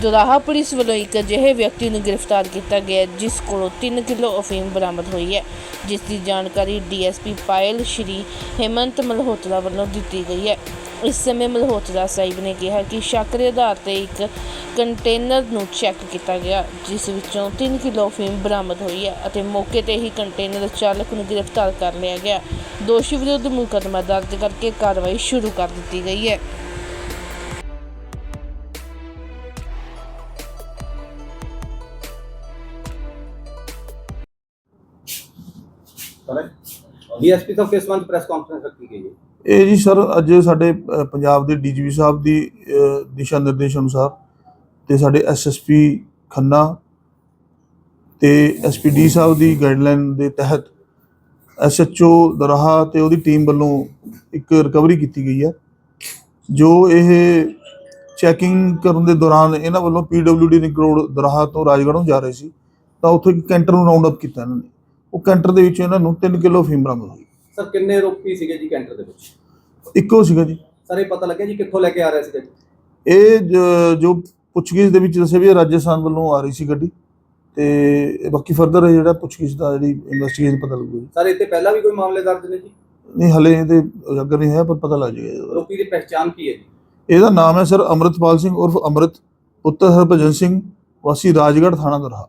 ਦੁਰਾਹਾ police ਵੱਲੋਂ ਇੱਕ ਅਜਿਹੇ ਵਿਅਕਤੀ ਨੂੰ ਗ੍ਰਿਫਤਾਰ ਕੀਤਾ ਗਿਆ ਜਿਸ ਕੋਲੋਂ 3 ਕਿਲੋ ਅਫੀਮ ਬਰਾਮਦ ਹੋਈ ਹੈ। ਜਿਸ ਦੀ ਜਾਣਕਾਰੀ ਡੀਐਸਪੀ ਪਾਇਲ ਸ਼੍ਰੀ ਹੇਮੰਤ ਮਲਹੋਤਰਾ ਵੱਲੋਂ ਦਿੱਤੀ ਗਈ ਹੈ। ਇਸ ਸਮੇਂ ਮਲਹੋਤਰਾ ਸਾਹਿਬ ਨੇ ਕਿਹਾ ਕਿ ਸ਼ੱਕ ਦੇ ਆਧਾਰ ਤੇ ਇੱਕ ਕੰਟੇਨਰ ਨੂੰ ਚੈੱਕ ਕੀਤਾ ਗਿਆ, ਜਿਸ ਵਿੱਚੋਂ 3 ਕਿਲੋ ਅਫੀਮ ਬਰਾਮਦ ਹੋਈ ਹੈ ਅਤੇ ਮੌਕੇ ਤੇ ਹੀ ਕੰਟੇਨਰ ਚਾਲਕ ਨੂੰ ਗ੍ਰਿਫਤਾਰ ਕਰ ਲਿਆ ਗਿਆ। ਦੋਸ਼ੀ ਵਿਰੁੱਧ ਮੁਕੱਦਮਾ ਦਰਜ ਕਰਕੇ ਕਾਰਵਾਈ ਸ਼ੁਰੂ ਕਰ ਦਿੱਤੀ ਗਈ ਹੈ। ਡੀਐਸਪੀ ਸਾਹਿਬ ਕਿਸ ਸੰਬੰਧ ਪ੍ਰੈਸ ਕਾਨਫਰੰਸ ਰੱਖੀ ਗਈ ਹੈ? ਇਹ ਜੀ ਸਰ ਅੱਜ ਸਾਡੇ ਅ, ਪੰਜਾਬ ਦੇ ਡੀਜੀਪੀ ਸਾਹਿਬ ਦੀ ਅ, ਦਿਸ਼ਾ ਨਿਰਦੇਸ਼ ਅਨੁਸਾਰ ਤੇ ਸਾਡੇ ਐਸਐਸਪੀ ਖੰਨਾ ਤੇ ਐਸਪੀਡੀ ਸਾਹਿਬ ਦੀ ਗਾਈਡਲਾਈਨ ਦੇ ਤਹਿਤ ਐਸਐਚਓ ਦਰਾਹਾ ਤੇ ਉਹਦੀ ਟੀਮ ਵੱਲੋਂ ਇੱਕ ਰਿਕਵਰੀ ਕੀਤੀ ਗਈ ਹੈ ਜੋ ਇਹ ਚੈਕਿੰਗ ਕਰਨ ਦੇ ਦੌਰਾਨ ਇਹਨਾਂ ਵੱਲੋਂ ਪੀਡਬਲਯੂਡੀ ਰਿੰਗ ਰੋਡ ਦਰਾਹਾ ਤੋਂ ਰਾਜਗੜ੍ਹ ਨੂੰ ਜਾ ਰਹੇ ਸੀ ਤਾਂ ਉੱਥੇ ਇੱਕ ਕੈਂਟਰ ਨੂੰ ਰਾਉਂਡ ਅਪ ਕੀਤਾ ਇਹਨਾਂ ਨੇ। ਉਹ ਕੈਂਟਰ ਦੇ ਵਿੱਚ ਇਹਨਾਂ ਨੂੰ 3 ਕਿਲੋ ਫੀਮ ਬਰਾਮਦ ਹੋਈ। ਸਰ ਕਿੰਨੇ ਰੋਪੀ ਸੀਗੇ ਜੀ ਕੈਂਟਰ ਦੇ ਵਿੱਚ? ਇੱਕੋ ਸੀਗਾ ਜੀ। ਸਰ ਇਹ ਪਤਾ ਲੱਗਿਆ ਜੀ ਕਿੱਥੋਂ ਲੈ ਕੇ ਆ ਰਹੇ ਸੀਗੇ? ਜੀ ਇਹ ਜ- ਜੋ ਪੁੱਛਗਿੱਛ ਦੇ ਵਿੱਚ ਦੱਸਿਆ ਵੀ ਇਹ ਰਾਜਸਥਾਨ ਵੱਲੋਂ ਆ ਰਹੀ ਸੀ ਗੱਡੀ ਤੇ ਬਾਕੀ ਫਰਦਰ ਜਿਹੜਾ ਪੁੱਛਗਿੱਛ ਦਾ ਜਿਹੜੀ ਇਨਵੈਸਟੀਗੇਸ਼ਨ ਪਤਾ ਲੱਗੂਗੀ ਸਰ ਇੱਥੇ ਪਹਿਲਾਂ ਵੀ ਕੋਈ ਮਾਮਲੇ ਦਰਜ ਨੇ ਜੀ? ਨਹੀਂ ਹਲੇ ਇਹਦੇ ਅਗਰ ਨਹੀਂ ਹੈ ਪਰ ਪਤਾ ਲੱਗ ਜਾਏਗਾ ਇਹਦਾ। ਰੋਪੀ ਦੀ ਪਹਿਚਾਣ ਕੀ ਹੈ ਜੀ? ਇਹਦਾ ਨਾਮ ਹੈ ਸਰ ਅਮਰਿਤਪਾਲ ਸਿੰਘ ਉਰਫ ਅਮਰਿਤ ਪੁੱਤਰ ਹਰਭਜਨ ਸਿੰਘ ਵਾਸੀ ਰਾਜਗੜ੍ਹ ਥਾਣਾ ਦਰਹਾ।